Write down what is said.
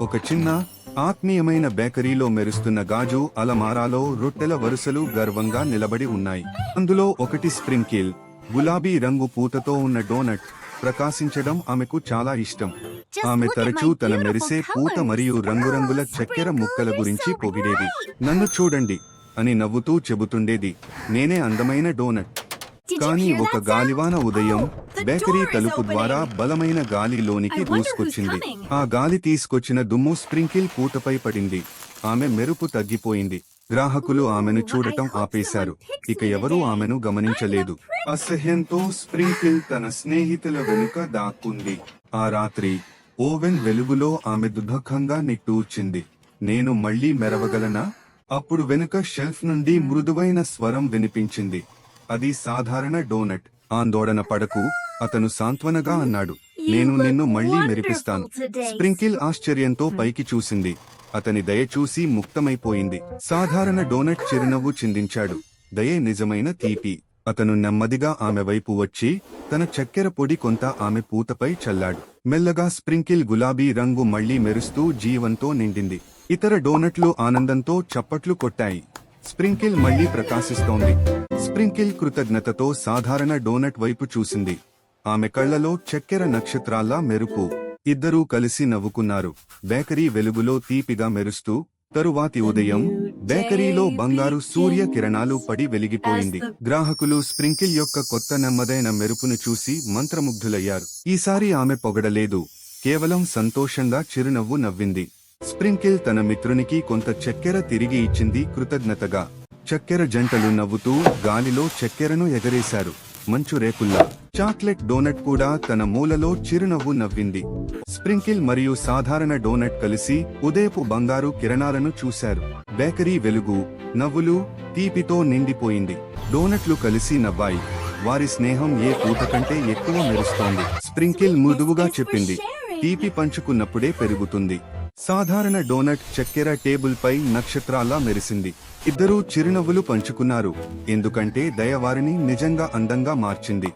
ఒక చిన్న ఆత్మీయమైన బేకరీలో మెరుస్తున్న గాజు అలమారాలో రొట్టెల వరుసలు గర్వంగా నిలబడి ఉన్నాయి. అందులో ఒకటి స్ప్రింకిల్ గులాబీ రంగు పూతతో ఉన్న డోనట్ ప్రకాశించడం ఆమెకు చాలా ఇష్టం. ఆమె తరచూ తన మెరిసే పూత మరియు రంగురంగుల చక్కెర ముక్కల గురించి పొగిడేది. నన్ను చూడండి అని నవ్వుతూ చెబుతుండేది. నేనే అందమైన డోనట్. కానీ ఒక గాలివాన ఉదయం బేకరీ తలుపు ద్వారా బలమైన గాలి లోనికి దూసుకొచ్చింది ఆ గాలి తీసుకొచ్చిన దుమ్ము స్ప్రింకిల్ పూతపై పడింది. ఆమె మెరుపు తగ్గిపోయింది. గ్రాహకులు ఆమెను చూడటం ఆపేశారు. ఇక ఎవరూ ఆమెను గమనించలేదు. అసహ్యంతో స్ప్రింకిల్ తన స్నేహితుల వెనుక దాక్కుంది. ఆ రాత్రి ఓవెన్ వెలుగులో ఆమె దుఃఖంగా నిట్టూర్చింది. నేను మళ్ళీ మెరవగలనా? అప్పుడు వెనుక షెల్ఫ్ నుండి మృదువైన స్వరం వినిపించింది. అది సాధారణ డోనట్. ఆందోళన పడకు. అతను సాంత్వనగా అన్నాడు నేను నిన్ను మళ్ళీ మెరిపిస్తాను. స్ప్రింకిల్ ఆశ్చర్యంతో పైకి చూసింది. అతని దయ చూసి ముక్తమైపోయింది. సాధారణ డోనట్ చిరునవ్వు చిందించాడు. దయే నిజమైన తీపి. అతను నెమ్మదిగా ఆమె వైపు వచ్చి తన చక్కెర పొడి కొంత ఆమె పూతపై చల్లాడు. మెల్లగా స్ప్రింకిల్ గులాబీ రంగు మళ్ళీ మెరుస్తూ జీవంతో నిండింది. ఇతర డోనట్లు ఆనందంతో చప్పట్లు కొట్టాయి. స్ప్రింకిల్ మళ్ళీ ప్రకాశిస్తోంది. స్ప్రింకిల్ కృతజ్ఞతతో సాధారణ డోనట్ వైపు చూసింది. ఆమె కళ్ళలో చక్కెర నక్షత్రాల్లా మెరుపు. ఇద్దరూ కలిసి నవ్వుకున్నారు. బేకరీ వెలుగులో తీపిగా మెరుస్తూ తరువాతి ఉదయం బేకరీలో బంగారు సూర్య కిరణాలు పడి వెలిగిపోయింది. గ్రాహకులు స్ప్రింకిల్ యొక్క కొత్త నెమ్మదైన మెరుపును చూసి మంత్రముగ్ధులయ్యారు. ఈసారి ఆమె పొగడలేదు. కేవలం సంతోషంగా చిరునవ్వు నవ్వింది. స్ప్రింకిల్ తన మిత్రునికి కొంత చక్కెర తిరిగి ఇచ్చింది కృతజ్ఞతగా. చక్కెర జంటలు నవ్వుతూ గాలిలో చక్కెరను ఎగరేశారు. మంచు రేకుల్లా. చాక్లెట్ డోనట్ కూడా తన మూలలో చిరునవ్వు నవ్వింది. స్ప్రింకిల్ మరియు సాధారణ డోనట్ కలిసి ఉదయపు బంగారు కిరణాలను చూశారు. బేకరీ వెలుగు నవ్వులు తీపితో నిండిపోయింది. డోనట్లు కలిసి నవ్వాయి. వారి స్నేహం ఏ పూట కంటే ఎక్కువ మెరుస్తోంది. స్ప్రింకిల్ మృదువుగా చెప్పింది. తీపి పంచుకున్నప్పుడే పెరుగుతుంది. సాధారణ డోనట్ చక్కెర టేబుల్పై నక్షత్రాలా నక్షత్రాల్లా మెరిసింది. ఇద్దరూ చిరునవ్వులు పంచుకున్నారు. ఎందుకంటే దయ వారిని నిజంగా అందంగా మార్చింది.